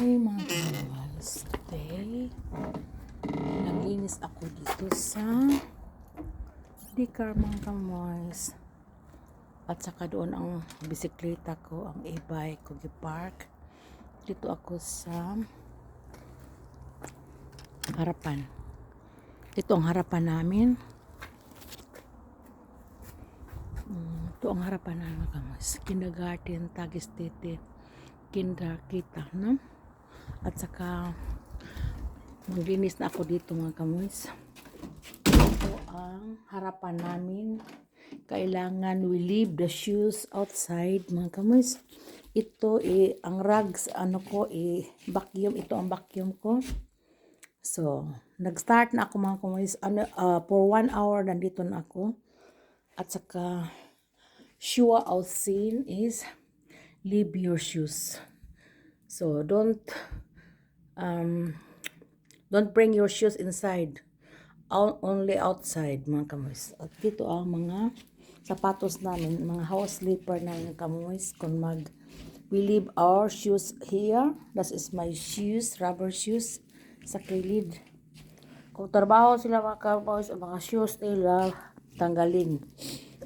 Hi mga kawas. Today, naglinis ako dito sa Dikar mga kawas. At saka doon ang bisikleta ko, ang e-bike ko gipark. Dito ako sa harapan. Dito ang harapan namin. Mm, Ito ang harapan namin kawas. Kindergarten, Tagis Tete kinder kita, no? At saka maglinis na ako dito mga kamoys. Ito ang harapan namin. Kailangan we leave the shoes outside mga kamoys. Ito eh, ang rugs, ano ko eh, vacuum. Ito ang vacuum ko. So, nag-start na ako mga kamoys. Ano, ah, for one hour nandito na ako. At saka, sure out scene is leave your shoes. So don't um don't bring your shoes inside. Out, only outside mga kamoys. At dito ang mga sapatos namin, mga house slipper namin kamoys. Kung mag we leave our shoes here. That is my shoes, rubber shoes sa kilid. Kung trabaho sila mga kamoys, mga shoes nila tanggalin.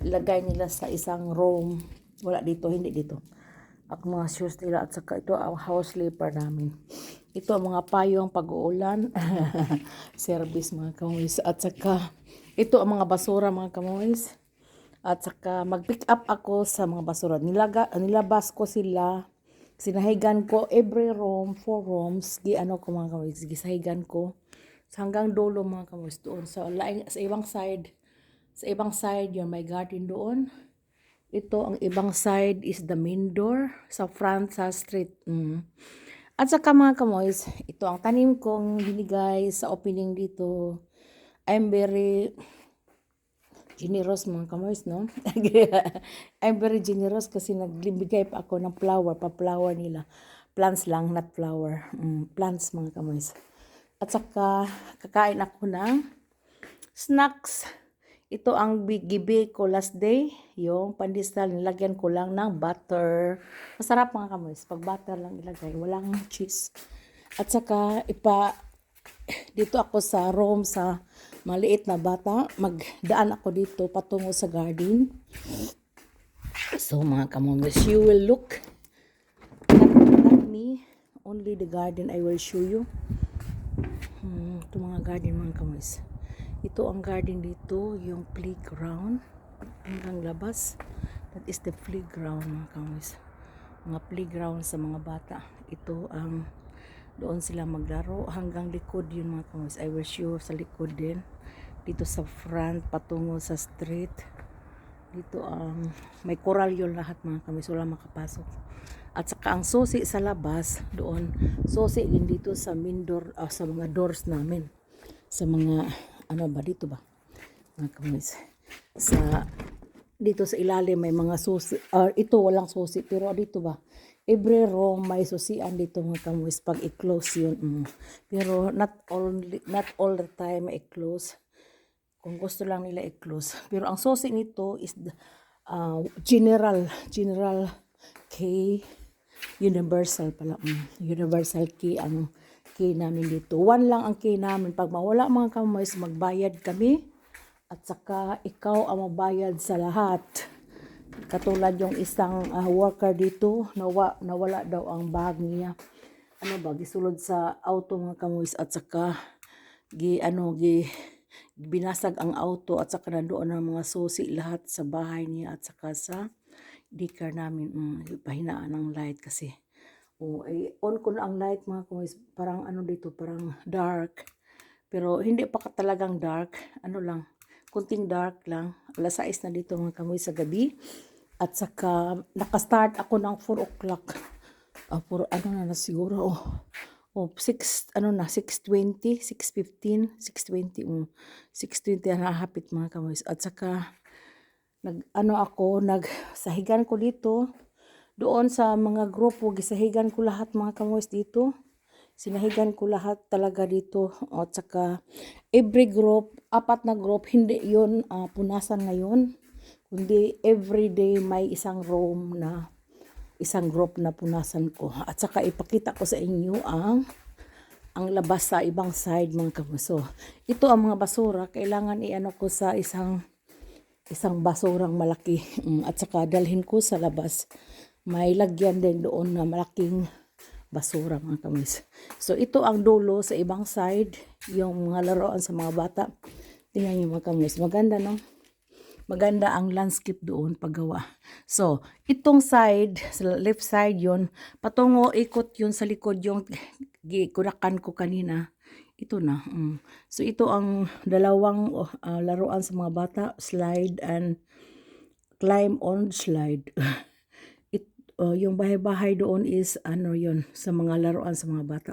Ilagay nila sa isang room. Wala dito, hindi dito ang mga shoes nila at saka ito ang house slipper namin. Ito ang mga payong pag-uulan, service mga kamoys. At saka ito ang mga basura mga kamoys. At saka mag-pick up ako sa mga basura. Nilaga, nilabas ko sila. Sinahigan ko every room, four rooms. Gi ano ko mga kamoys, gisahigan ko. Hanggang dulo mga kamoys doon. Sa, laing, sa ibang side, sa ibang side yun, may garden doon. Ito, ang ibang side is the main door sa front sa street. Mm. At saka mga kamoys, ito ang tanim kong binigay sa opening dito. I'm very generous mga kamoys, no? I'm very generous kasi nagbigay pa ako ng flower, pa-flower nila. Plants lang, not flower. Mm, plants mga kamoys. At saka, kakain ako ng snacks. Ito ang gibi ko last day. Yung pandesal, nilagyan ko lang ng butter. Masarap mga kamoys. Pag butter lang ilagay, walang cheese. At saka, ipa, dito ako sa room sa maliit na bata. Magdaan ako dito patungo sa garden. So mga kamoys, you will look not, not me, only the garden I will show you. Hmm, ito mga garden mga kamoys. Ito ang garden dito, yung playground hanggang labas. That is the playground mga kamoys. Mga playground sa mga bata. Ito ang doon sila maglaro hanggang likod yun mga kamoys. I will show sa likod din. Dito sa front patungo sa street. Dito ang may koral yun lahat mga kamoys. Wala makapasok. At saka ang susi sa labas doon. Susi din dito sa main door, ah, sa mga doors namin. Sa mga ano ba dito ba? Mga kamoys sa dito sa ilalim may mga susi or ito walang susi pero dito ba? Every room may susian dito mga kamoys pag i-close yun. Mm. pero not only not all the time i-close. Kung gusto lang nila i-close. Pero ang susi nito is the, uh, general general key universal pala. Mm. universal key ang key namin dito. One lang ang key namin. Pag mawala mga kamoys, magbayad kami. At saka ikaw ang magbayad sa lahat. Katulad yung isang uh, worker dito, nawa, nawala daw ang bag niya. Ano ba, gisulod sa auto mga kamoys at saka gi ano gi binasag ang auto at saka nandoon ang mga susi lahat sa bahay niya at saka sa dikar namin mm, pahinaan ng light kasi o, ay, on ko na ang light mga kumis. Parang ano dito, parang dark. Pero hindi pa ka talagang dark. Ano lang, kunting dark lang. Alas 6 na dito mga kamoy sa gabi. At saka, nakastart ako ng 4 o'clock. Uh, for, ano na na siguro, oh, oh 6, ano na, 6.20, 6.15, 6.20, um, 6.20 na hapit mga kamoy. At saka, nag, ano ako, nag, sahigan ko dito, doon sa mga grupo, gisahigan ko lahat mga kamoys dito. Sinahigan ko lahat talaga dito. At saka, every group, apat na group, hindi yon uh, punasan ngayon. Kundi every day may isang room na isang group na punasan ko. At saka ipakita ko sa inyo ang ang labas sa ibang side mga kamuso. Ito ang mga basura, kailangan iano ko sa isang isang basurang malaki Mm, at saka dalhin ko sa labas. May lagyan din doon na malaking basura mga kamis. So ito ang dulo sa ibang side, yung mga laruan sa mga bata. Tingnan niyo mga kamis, maganda no? Maganda ang landscape doon paggawa. So, itong side, sa left side yon patungo ikot yun sa likod yung gikurakan ko kanina. Ito na. mm. So, ito ang dalawang ah, laruan sa mga bata, slide and climb on slide. Oh, yung bahay-bahay doon is ano yon sa mga laruan sa mga bata.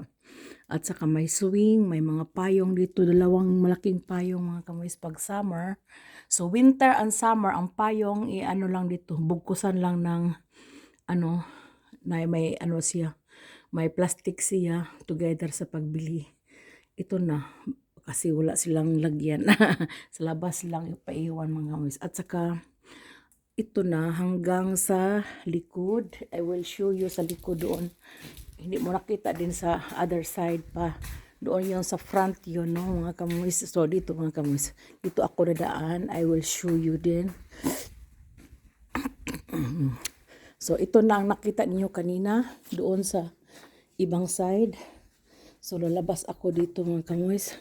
At saka may swing, may mga payong dito, dalawang malaking payong mga kamoys pag summer. So winter and summer, ang payong i ano lang dito, bugkusan lang ng ano, na may ano siya, may plastic siya together sa pagbili. Ito na, kasi wala silang lagyan. sa labas lang ipaiwan mga kamoys. At saka, ito na hanggang sa likod. I will show you sa likod doon. Hindi mo nakita din sa other side pa. Doon yung sa front yun, no, mga kamuis. So, dito mga kamuis. Dito ako nadaan. I will show you din. so, ito na ang nakita niyo kanina. Doon sa ibang side. So, lalabas ako dito mga kamuis.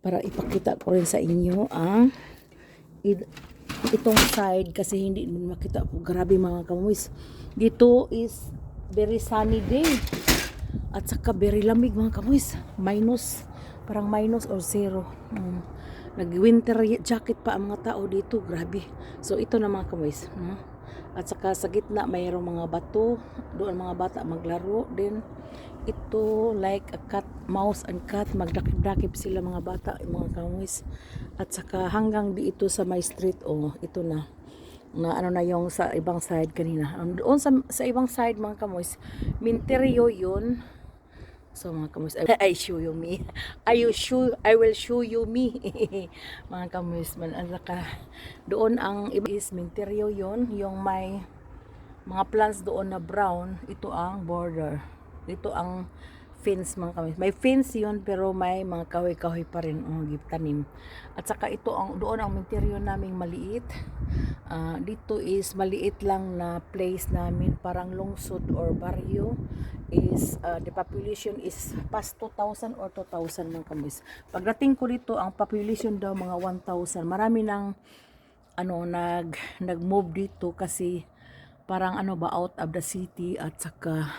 Para ipakita ko rin sa inyo ang itong side kasi hindi mo makita po. Grabe mga kamuis dito is very sunny day. At saka very lamig mga kamuis minus parang minus or zero. Um, nag winter jacket pa ang mga tao dito. Grabe. So ito na mga kamuis no? At saka sa gitna mayroong mga bato. Doon mga bata maglaro din. Ito like a cat mouse and cat magdakip-dakip sila mga bata mga kamuis at saka hanggang di ito sa my street oh ito na. Na ano na yung sa ibang side kanina. Doon sa, sa ibang side mga kamuis minteryo yun So mga kamuis, I, I show you me. I will show, I will show you me. mga kamuis man. At saka, doon ang iba is minteryo yon yung may mga plants doon na brown. Ito ang border. Ito ang fence mga kamuis. May fence yon pero may mga kahoy-kahoy pa rin ang tanim. At saka ito ang doon ang minteryo naming maliit. Ah, dito is maliit lang na place namin parang lungsod or barrio is uh, the population is past 2,000 or 2,000 mga kamis. Pagdating ko dito, ang population daw mga 1,000. Marami nang ano nag nag-move dito kasi parang ano ba out of the city at saka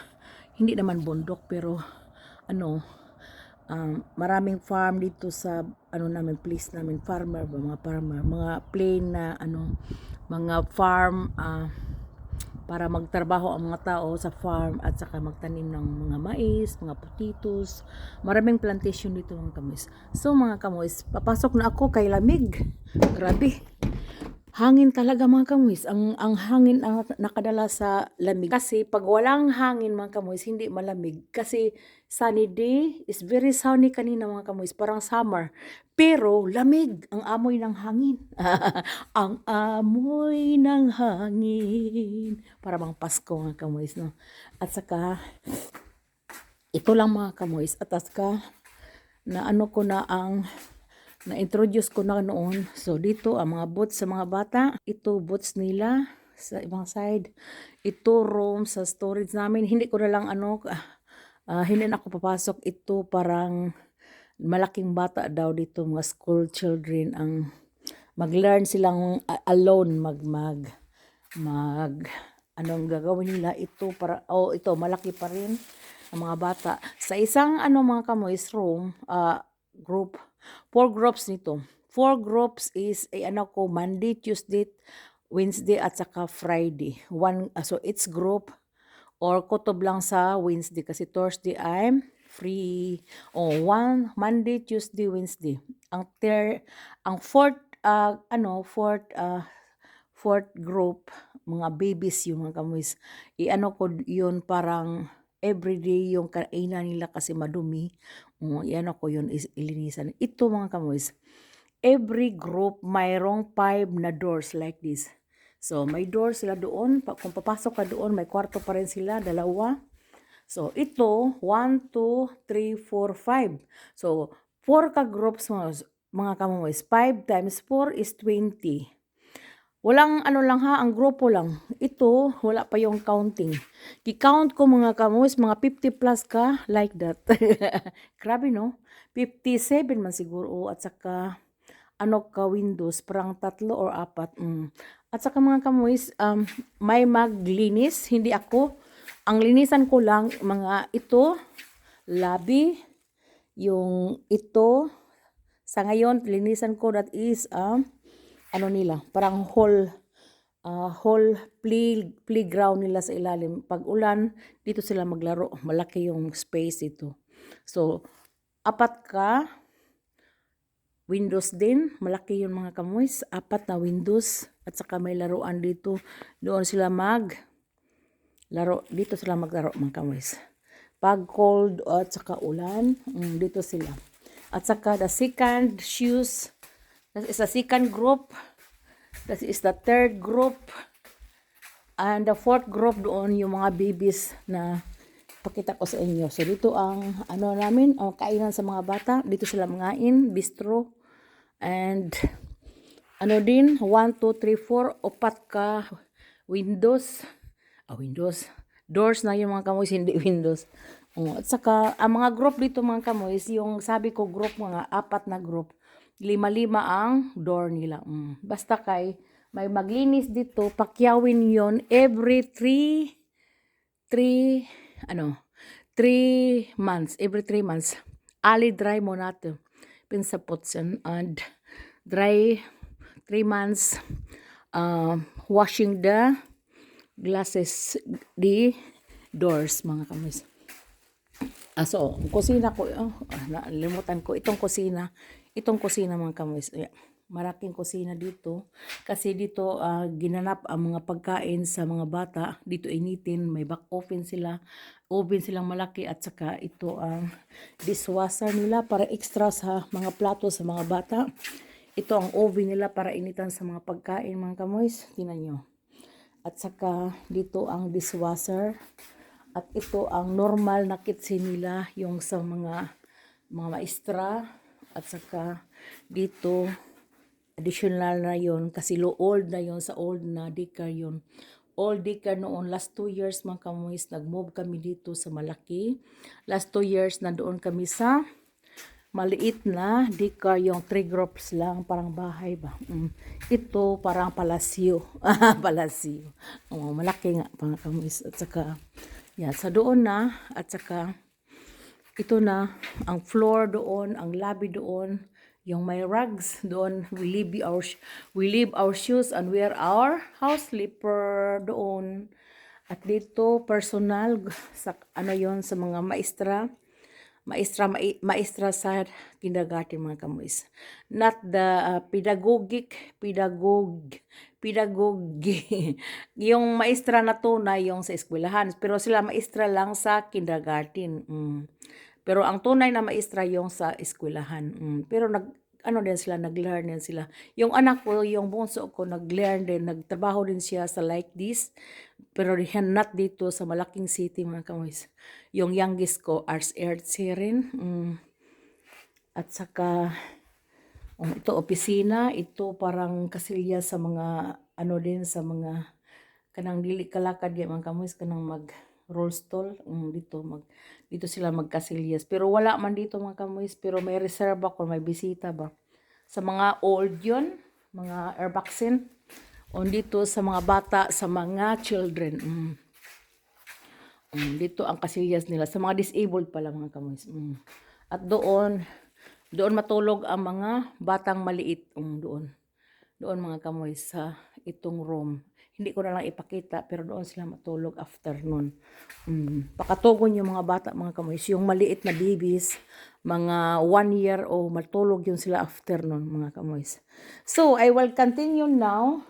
hindi naman bundok pero ano um, maraming farm dito sa ano namin place namin farmer mga farmer mga plain na ano mga farm ah, para magtrabaho ang mga tao sa farm at saka magtanim ng mga mais, mga potatoes. Maraming plantation dito mga kamoys. So mga kamoys, papasok na ako kay lamig. Grabe. Hangin talaga mga kamoys. Ang, ang hangin ang nakadala sa lamig. Kasi pag walang hangin mga kamoys, hindi malamig. Kasi sunny day is very sunny kanina mga kamoys. Parang summer. Pero lamig ang amoy ng hangin. ang amoy ng hangin. Para bang Pasko mga kamoys. No? At saka, ito lang mga kamoys. At saka, na ano ko na ang na-introduce ko na noon. So, dito ang mga boots sa mga bata. Ito boots nila sa ibang side. Ito room sa storage namin. Hindi ko na lang ano, ah, hindi na ako papasok. Ito parang malaking bata daw dito, mga school children ang mag-learn silang a- alone mag mag mag anong gagawin nila ito para oh ito malaki pa rin ang mga bata sa isang ano mga kamoys room ah, group four groups nito. Four groups is eh, ano ko Monday Tuesday Wednesday at saka Friday. One ah, so it's group or kutob lang sa Wednesday kasi Thursday I'm free. Oh one Monday Tuesday Wednesday. Ang ter ang fourth ah, ano fourth ah, fourth group mga babies yung mga kamoys i-ano ko yun parang everyday yung kainan nila kasi madumi um, i-ano ko yun is ilinisan ito mga kamoys every group mayroong five na doors like this So, may door sila doon. Kung papasok ka doon, may kwarto pa rin sila, dalawa. So, ito, 1, 2, 3, 4, 5. So, 4 ka groups mga, mga kamumoys. 5 times 4 is 20. Walang ano lang ha, ang grupo lang. Ito, wala pa yung counting. Ki-count ko mga kamumoys, mga 50 plus ka, like that. Grabe no? 57 man siguro, at saka ano ka windows, parang tatlo or apat. Mm. At saka mga kamuis, um, may maglinis, hindi ako. Ang linisan ko lang, mga ito, labi, yung ito, sa ngayon, linisan ko that is, um, ano nila, parang hall, uh, hall play, playground nila sa ilalim. Pag ulan, dito sila maglaro. Malaki yung space ito. So, apat ka, Windows din, malaki yung mga kamoys, apat na Windows at saka may laruan dito. Doon sila mag laro, dito sila maglaro mga kamoys. Pag cold at saka ulan, mm, dito sila. At saka the second shoes, that is the second group, that is the third group, and the fourth group doon yung mga babies na pakita ko sa inyo. So dito ang ano namin, ang kainan sa mga bata. Dito sila mangain, bistro. And ano din, 1, 2, 3, 4, opat ka windows. Ah, windows. Doors na yung mga kamoys, hindi windows. Oh, at saka, ang mga group dito mga kamoys, yung sabi ko group, mga apat na group. Lima-lima ang door nila. Mm. Basta kay, may maglinis dito, pakyawin yon every 3 three, ano, three months, every three months. Ali dry mo natin. Pinsapots yan. And dry, three months, uh, washing the glasses, the doors, mga kamis. Ah, so, kusina ko, oh, ah, nalimutan ko, itong kusina, itong kusina mga kamis, maraking kusina dito. Kasi dito, ah, ginanap ang mga pagkain sa mga bata. Dito initin, may back oven sila, oven silang malaki at saka ito ang dishwasher nila para extra sa mga plato sa mga bata. Ito ang oven nila para initan sa mga pagkain mga kamoys. Tingnan nyo. At saka dito ang dishwasher. At ito ang normal na kitchen nila, yung sa mga mga maestra. At saka dito, additional na yon kasi lo old na yon sa old na daycare yon. Old daycare noon, last two years mga kamuis, nag-move kami dito sa malaki. Last two years na doon kami sa maliit na daycare, yung three groups lang, parang bahay ba. Mm. Ito parang palasyo. palasyo. Oh, malaki nga mga kamuis. At saka, yan, sa doon na, at saka, ito na, ang floor doon, ang lobby doon, yung may rugs doon, we leave our, we leave our shoes and wear our house slipper doon. At dito, personal, sa, ano yon sa mga maestra, maestra, maestra sa kindergarten mga kamuis. Not the uh, pedagogic, pedagog, pedagogy. yung maestra na tunay yung sa eskwelahan. Pero sila maestra lang sa kindergarten. Mm. Pero ang tunay na maestra yung sa eskwelahan. Mm. Pero nag ano din sila, nag-learn din sila. Yung anak ko, yung bunso ko, nag-learn din, nagtrabaho din siya sa like this. Pero not dito sa malaking city mga kamoys. Yung youngest ko, arts arts rin. Mm. At saka, um, ito opisina, ito parang kasilya sa mga, ano din, sa mga, kanang dili kalakad mga kamoys, kanang mag, roll stall um, dito mag dito sila magkasilyas. Pero wala man dito mga kamoys pero may reserve ako may bisita ba. Sa mga old yon mga air vaccine on dito sa mga bata sa mga children mm. Mm, dito ang kasilyas nila. Sa mga disabled pala mga kamoys mm. at doon doon matulog ang mga batang maliit um, doon. Doon mga kamoys sa itong room hindi ko na lang ipakita pero doon sila matulog afternoon. Mm. Pakatugon yung mga bata mga kamoys, yung maliit na babies, mga one year o matulog yun sila afternoon mga kamoys. So I will continue now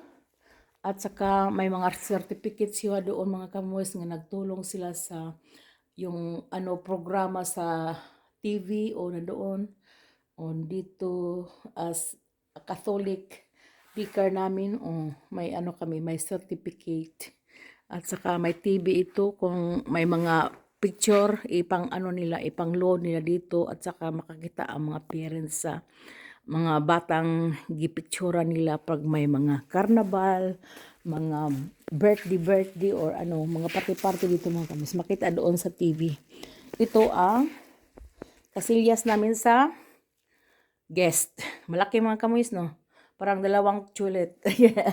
at saka may mga certificates yun doon mga kamoys nga nagtulong sila sa yung ano programa sa TV o na doon on dito as a Catholic speaker namin, oh, may ano kami, may certificate. At saka may TV ito kung may mga picture, ipang ano nila, ipang load nila dito at saka makakita ang mga parents sa mga batang gipictura nila pag may mga carnival, mga birthday birthday or ano, mga party-party dito mga kamis. Makita doon sa TV. Ito ang kasilyas namin sa guest. Malaki mga kamuis, no? Parang dalawang chulet.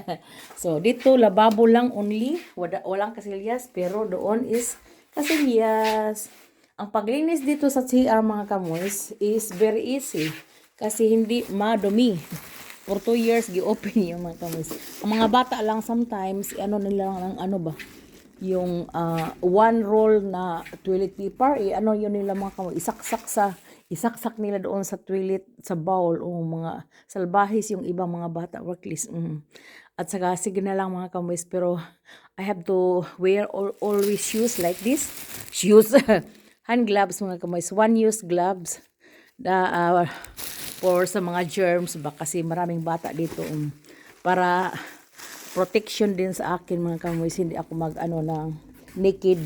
so, dito, lababo lang only. Wala, walang kasilyas. Pero doon is kasilyas. Ang paglinis dito sa CR mga kamuis is very easy. Kasi hindi madumi. For two years, gi-open yung mga kamuis. Ang mga bata lang sometimes, ano nila ng ano ba? yung ah, one roll na toilet paper, eh, ano yun nila mga kamoy, isaksak sa, isaksak nila doon sa toilet, sa bowl, o mga salbahis yung ibang mga bata, workless. Mm. At saka, sige na lang mga kamoy, pero I have to wear all, always shoes like this. Shoes. Hand gloves mga kamoy. One-use gloves. Da, ah, for sa mga germs ba kasi maraming bata dito um, para protection din sa akin mga kamoy hindi ako mag ano ng naked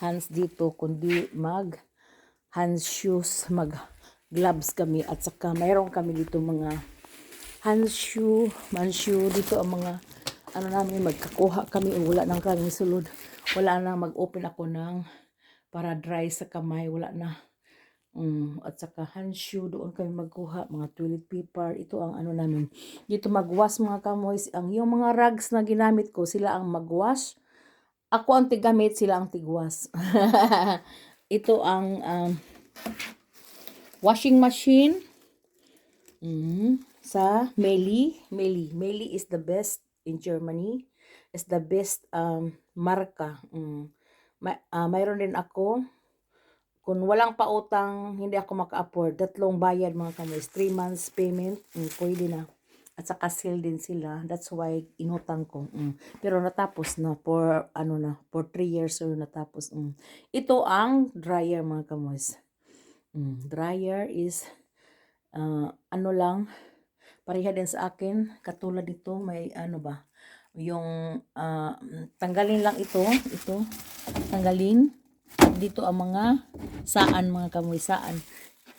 hands dito kundi mag hands shoes mag gloves kami at saka mayroon kami dito mga hands shoe man shoe dito ang mga ano namin magkakuha kami wala nang kaming sulod wala na mag-open ako ng para dry sa kamay wala na Mm, at saka hand shoe, doon kami magkuha, mga toilet paper, ito ang ano namin. Dito magwash mga kamoys, ang yung mga rags na ginamit ko, sila ang magwash. Ako ang tigamit, sila ang tigwas. ito ang um, washing machine mm, sa Meli. Meli. Meli is the best in Germany. Is the best um, marka. Mm. May, ah, mayroon din ako kung walang pautang, hindi ako maka-afford, tatlong bayad mga kamoys, 3 months payment, mm, pwede na. At saka sale din sila. That's why inutang ko. Mm. Pero natapos na for ano na, for 3 years or natapos. Mm. Ito ang dryer mga kamoys. Mm. Dryer is uh, ano lang, pareha din sa akin. Katulad dito, may ano ba, yung uh, tanggalin lang ito, ito, tanggalin dito ang mga saan, mga kamoy saan.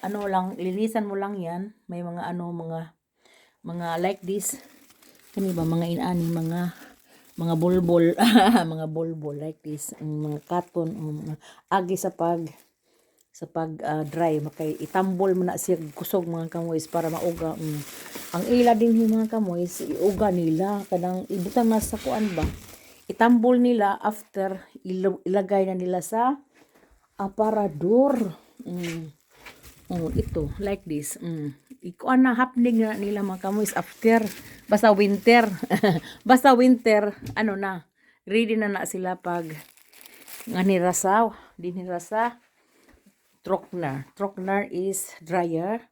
Ano lang, linisan mo lang yan. May mga ano, mga, mga like this. Kani ba, mga inani, mga, mga bulbol, mga bulbol like this. Ang mga cotton, mga agi sa pag, sa pag ah, dry makay itambol mo na siya kusog mga kamoys para mauga mm. ang ila din yung mga kamoys iuga nila kanang ibutang na sa kuan ba itambol nila after ilagay na nila sa aparador. Mm. Oh, ito, like this. Mm. Ikuan na happening na nila mga kamoys after. Basta winter. Basta winter, ano na, ready na na sila pag nga nirasa, di nirasa. Trockner. Trockner is dryer,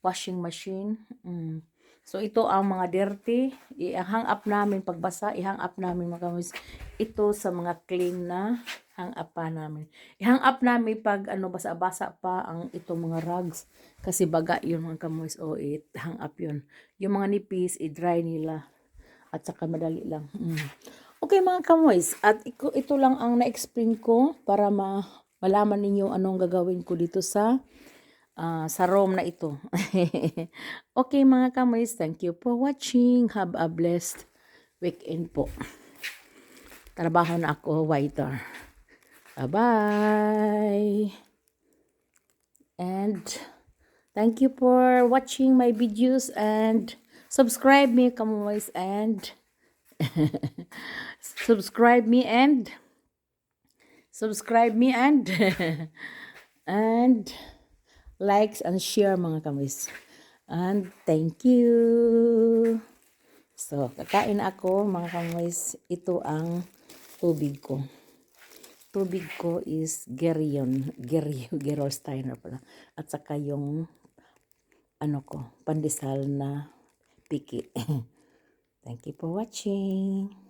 washing machine. Mm. So, ito ang mga dirty. I-hang up namin pagbasa. I-hang up namin mga kamoys. Ito sa mga clean na hang up pa namin. I-hang up namin pag ano basa-basa pa ang itong mga rugs. Kasi baga yun mga kamoys. O, it hang up yun. Yung mga nipis, i-dry nila. At saka madali lang. Mm. Okay mga kamoys. At ito, ito lang ang na-explain ko para ma malaman ninyo anong gagawin ko dito sa ah, sa room na ito. okay mga kamoys, thank you for watching. Have a blessed weekend po. Trabaho na ako, waiter. Bye-bye. And thank you for watching my videos and subscribe me, kamoys, and subscribe me and subscribe me and and likes and share mga kamis. And thank you. So, kakain ako mga kamis. Ito ang tubig ko. Tubig ko is Gerion. Gerion. Gerolsteiner pala. At saka yung ano ko, pandesal na piki. Thank you for watching.